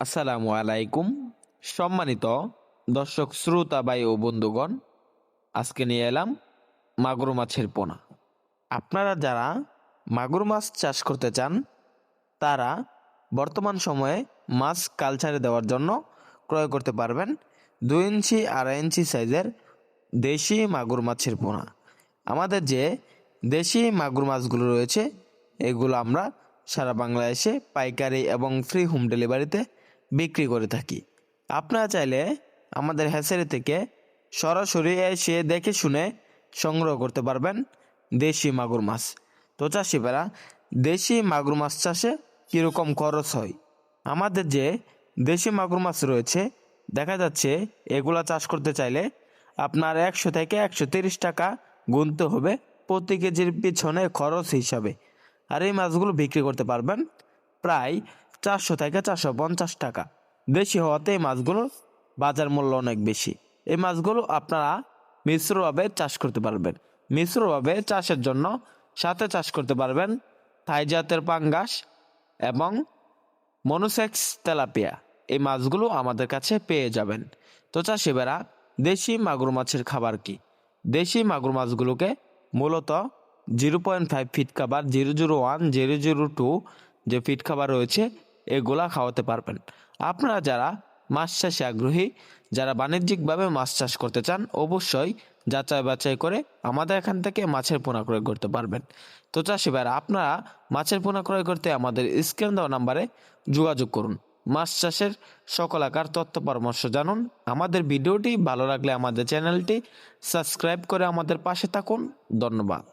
আসসালামু আলাইকুম। সম্মানিত দর্শক, শ্রোতা, ভাই ও বন্ধুগণ, আজকে নিয়ে এলাম মাগুর মাছের পোনা। আপনারা যারা মাগুর মাছ চাষ করতে চান, তারা বর্তমান সময়ে মাছ কালচারে দেওয়ার জন্য ক্রয় করতে পারবেন দুই ইঞ্চি, আড়াই ইঞ্চি সাইজের দেশি মাগুর মাছের পোনা। আমাদের যে দেশি মাগুর মাছগুলো রয়েছে, এগুলো আমরা সারা বাংলাদেশে পাইকারি এবং ফ্রি হোম ডেলিভারিতে বিক্রি করে থাকি। আপনারা চাইলে আমাদের হ্যাচারি থেকে সরাসরি এসে দেখে শুনে সংগ্রহ করতে পারবেন দেশি মাগুর মাছ। তো চাষিবেরা দেশি মাগুর মাছ চাষে কীরকম খরচ হয়? আমাদের যে দেশি মাগুর মাছ রয়েছে, দেখা যাচ্ছে এগুলা চাষ করতে চাইলে আপনার একশো থেকে একশো তিরিশ টাকা গুনতে হবে প্রতি কেজির পিছনে খরচ হিসাবে। আর এই মাছগুলো বিক্রি করতে পারবেন প্রায় চারশো থেকে চারশো পঞ্চাশ টাকা। দেশি হওয়াতে এই মাছগুলোর বাজার মূল্য অনেক বেশি। এই মাছগুলো আপনারা মিশ্রভাবে চাষ করতে পারবেন। মিশ্রভাবে চাষের জন্য সাথে চাষ করতে পারবেন থাই জাতের পাঙ্গাস এবং মনোসেক্স তেলাপিয়া। এই মাছগুলো আমাদের কাছে পেয়ে যাবেন। তো চাষিবেরা দেশি মাগুর মাছের খাবার কি? দেশি মাগুর মাছগুলোকে মূলত জিরো পয়েন্ট ফাইভ ফিট খাবার, zero zero one, zero zero two যে ফিট খাবার রয়েছে এগুলা খাওয়াতে পারবেন। আপনারা যারা মাছ চাষে আগ্রহী, যারা বাণিজ্যিকভাবে মাছ চাষ করতে চান, অবশ্যই যাচাই বাছাই করে আমাদের এখান থেকে মাছের পোনা ক্রয় করতে পারবেন। তো চাষি ভাইরা, আপনারা মাছের পোনা ক্রয় করতে আমাদের স্ক্রিন দেওয়া নাম্বারে যোগাযোগ করুন। মাছ চাষের সকল আকার তথ্য পরামর্শ জানুন। আমাদের ভিডিওটি ভালো লাগলে আমাদের চ্যানেলটি সাবস্ক্রাইব করে আমাদের পাশে থাকুন। ধন্যবাদ।